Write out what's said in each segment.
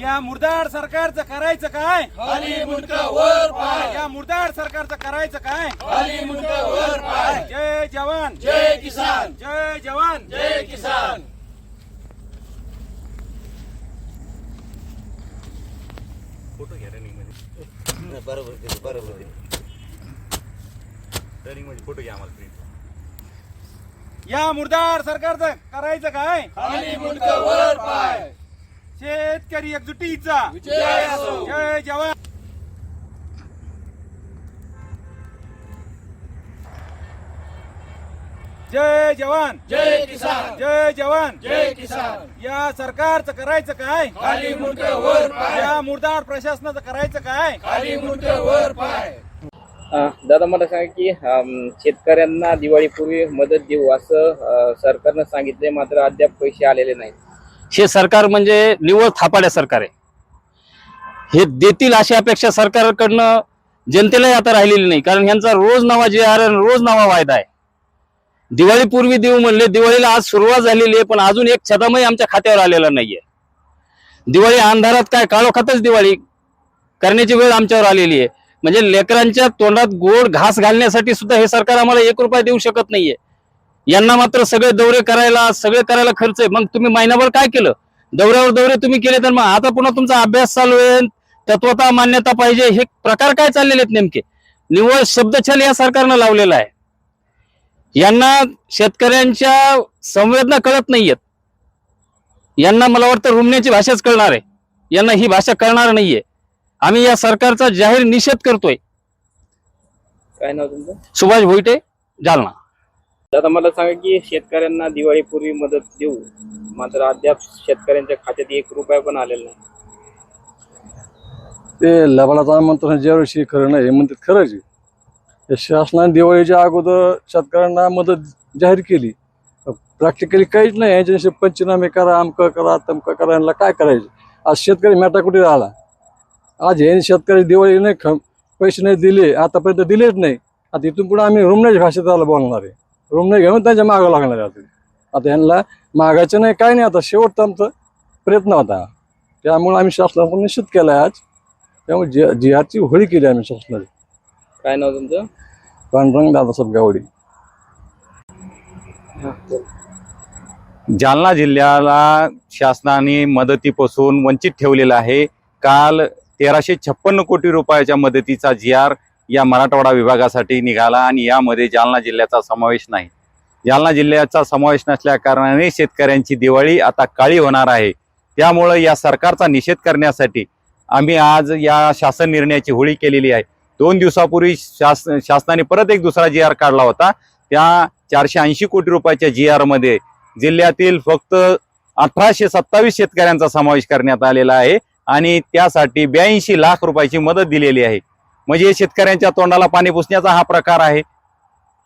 या मुर्दाड सरकारचं करायचं काय? खाली मुंडका वर पाय. या मुर्दाड सरकारचं करायचं काय? खाली मुंडका वर पाय. जय जवान. जय किसान. जय जवान. जय किसान. बरोबर ते, बरोबर ते. फोटो घ्या आम्हाला प्रिंट या मुर्दाड सरकारचं करायचं काय? शेतकरी एकजुटीचा. जय जवान. जय जवान. जय किसान. जय जवान. जय किसान. या सरकारचं करायचं काय? खाली मुंडका वर पाय. या मुर्दाड प्रशासनाचं करायचं काय? खाली मुंडका वर पाय. दादा मला सांगा की शेतकऱ्यांना दिवाळीपूर्वी मदत देऊ असं सरकारनं सांगितले मात्र अद्याप पैसे आलेले नाहीत. हे सरकार म्हणजे निव्वळ थापाड्या सरकार आहे. हे देतील अशी अपेक्षा सरकारकडनं जनतेलाही आता राहिलेली नाही कारण ह्यांचा रोज नवा जे आर रोज नवा वायदा आहे. दिवाळीपूर्वी देऊ म्हणले दिवाळीला आज सुरुवात झालेली आहे पण अजून एक छदामही आमच्या खात्यावर आलेला नाहीये. दिवाळी अंधारात काय काळोखातच दिवाळी करण्याची वेळ आमच्यावर आलेली आहे. म्हणजे लेकरांच्या तोंडात गोड घास घालण्यासाठी सुद्धा हे सरकार आम्हाला एक रुपया देऊ शकत नाहीये. यांना मात्र सगळे दौरे करायला सगळे करायला खर्च आहे. मग तुम्ही महिनाभर काय केलं? दौऱ्यावर दौरे तुम्ही केले तर मग आता पुन्हा तुमचा अभ्यास चालू आहे तत्वता मान्यता पाहिजे. हे प्रकार काय चाललेले आहेत नेमके? निव्वळ शब्दछल या सरकारनं लावलेला आहे. यांना शेतकऱ्यांच्या संवेदना कळत नाहीयेत. यांना मला वाटतं रुमण्याची भाषाच कळणार आहे. यांना ही भाषा कळणार नाहीये. आम्ही या सरकारचा जाहीर निषेध करतोय. काय नाव तुमचं? सुभाष भोईटे जालना. दादा मला सांगा की शेतकऱ्यांना दिवाळीपूर्वी मदत देऊ. मात्र अद्याप शेतकऱ्यांच्या खात्यात एक रुपया पण आलेला नाही. ते लबाडाचा म्हणतो ज्या वर्षी खरं नाही हे म्हणतात खरंच आहे. या शासनाने दिवाळीच्या अगोदर शेतकऱ्यांना मदत जाहीर केली. प्रॅक्टिकली काहीच नाही यांच्याशी पंचनामे करा अमकं करा तमकं करा यांना काय करायचं? आज शेतकरी मेटा कुठे राहिला. आज हे शेतकरी दिवाळी नाही ख पैसे नाही दिले आतापर्यंत दिलेच नाही. आता इथून पुढे आम्ही रुमण्याच्या भाषेत त्याला बोलणार. आहे रुमणे घेऊन त्यांच्या मागं लागणार आहे आता. आता यांना मागायचं नाही काय नाही. आता शेवटचा आमचा प्रयत्न होता. त्यामुळे आम्ही शासनाकडून निश्चित केला आहे आज. त्यामुळे जी जी आरची होळी केली आम्ही शासनाने. काय नाव तुमचं? पांडुरंग दादासाहेब गावडी. जालना जिल्ह्याला शासनाने मदतीपासून वंचित ठेवलेलं आहे. काल तेराशे छप्पन्न कोटी रुपयाच्या मदतीचा जी आर या मराठवाडा विभागासाठी निघाला आणि यामध्ये जालना जिल्ह्याचा समावेश नाही. जालना जिल्ह्याचा समावेश नसल्या कारणाने शेतकऱ्यांची दिवाळी आता काळी होणार आहे. त्यामुळं या सरकारचा निषेध करण्यासाठी आम्ही आज या शासन निर्णयाची होळी केलेली आहे. दोन दिवसापूर्वी शास शासनाने परत एक दुसरा जी आर काढला होता. त्या चारशे ऐंशी कोटी रुपयाच्या जी आरमध्ये जिल्ह्यातील फक्त अठराशे सत्तावीस शेतकऱ्यांचा समावेश करण्यात आलेला आहे. आणि त्यासाठी ब्याऐंशी लाख रुपयाची मदत दिलेली आहे. म्हणजे शेतकऱ्यांच्या तोंडाला पाणी पुसण्याचा हा प्रकार आहे.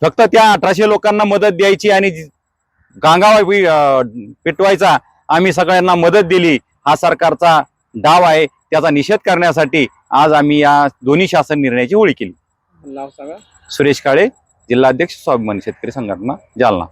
फक्त त्या अठराशे लोकांना मदत द्यायची आणि गांगावा पेटवायचा आम्ही सगळ्यांना मदत दिली हा सरकारचा डाव आहे. त्याचा निषेध करण्यासाठी आज आम्ही या दोन्ही शासन निर्णयाची होळी केली. सुरेश काळे जिल्हाध्यक्ष स्वाभिमानी शेतकरी संघटना जालना.